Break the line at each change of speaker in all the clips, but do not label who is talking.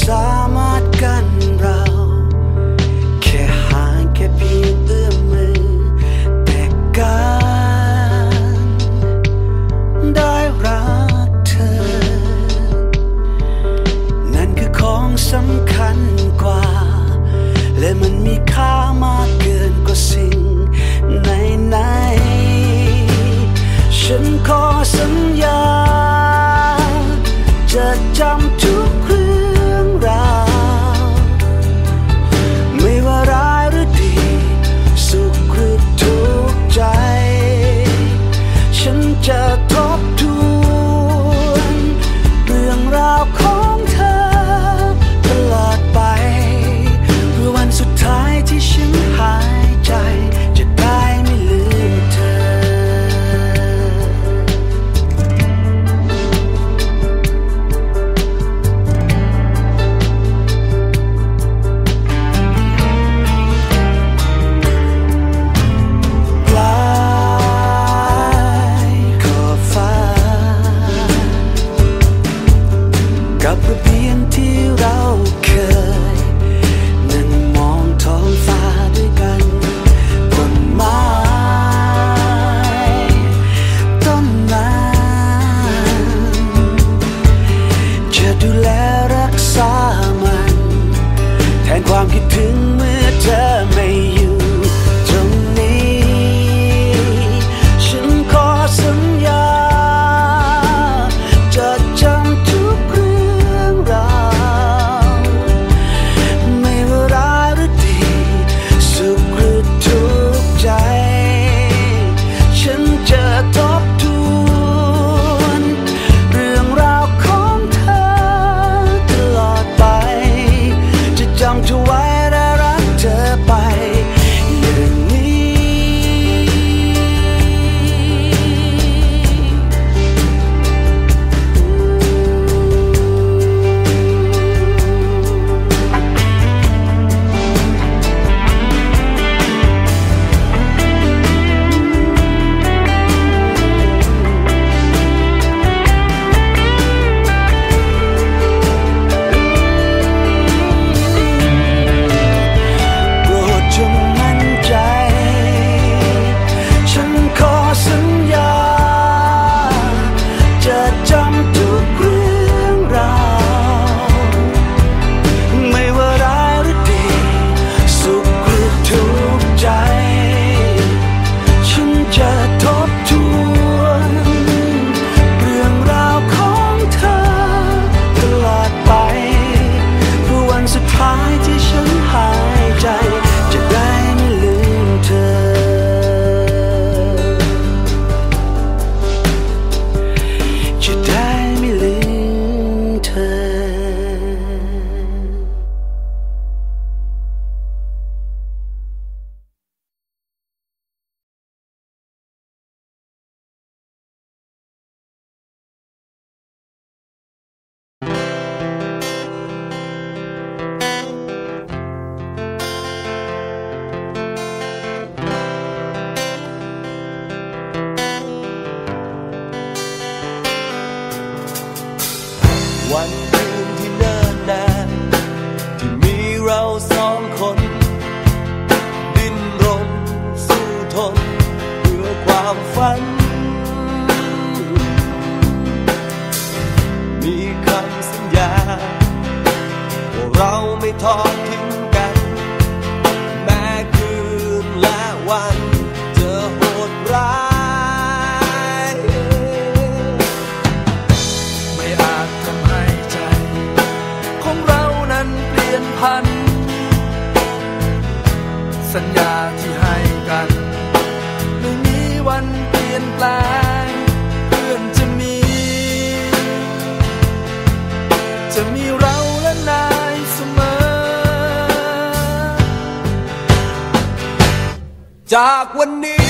สามารถกันเรา แค่ห่างแค่เพียงเอื้อมมือ แต่การได้รักเธอ นั่นคือของสำคัญกว่า และมันมีค่ามากเกินกว่าสิ่งไหนๆฉันขอสัญญา จะจำ
ทุก ความคิดถึง ความฝัน มีคำสัญญา ว่าเราไม่ทอดทิ้งกัน แม้คืนและวันจะโหดร้าย
ไม่อาจทำให้ใจ ของเรานั้นเปลี่ยนพัน สัญญา จา
กวันนี้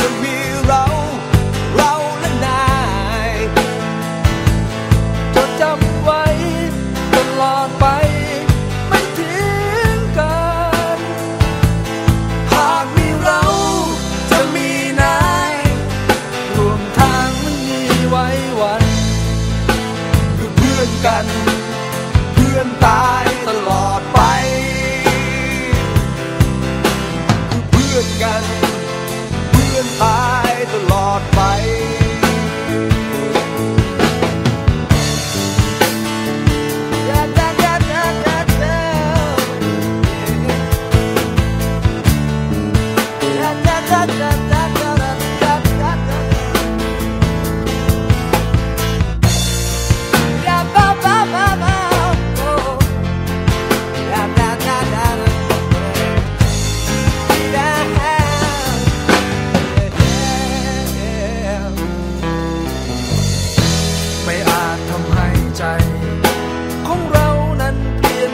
จะมีเรา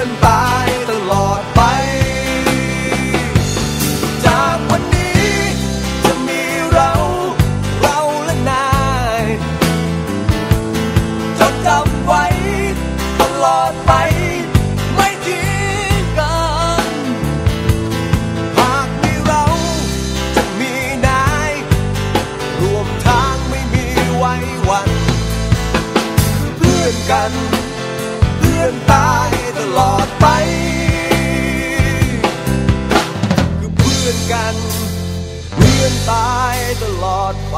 ื่อนไปตลอด
ไป จากวันนี้จะมีเรา เราและนายจดจำไว้ตลอดไป ตลอดไป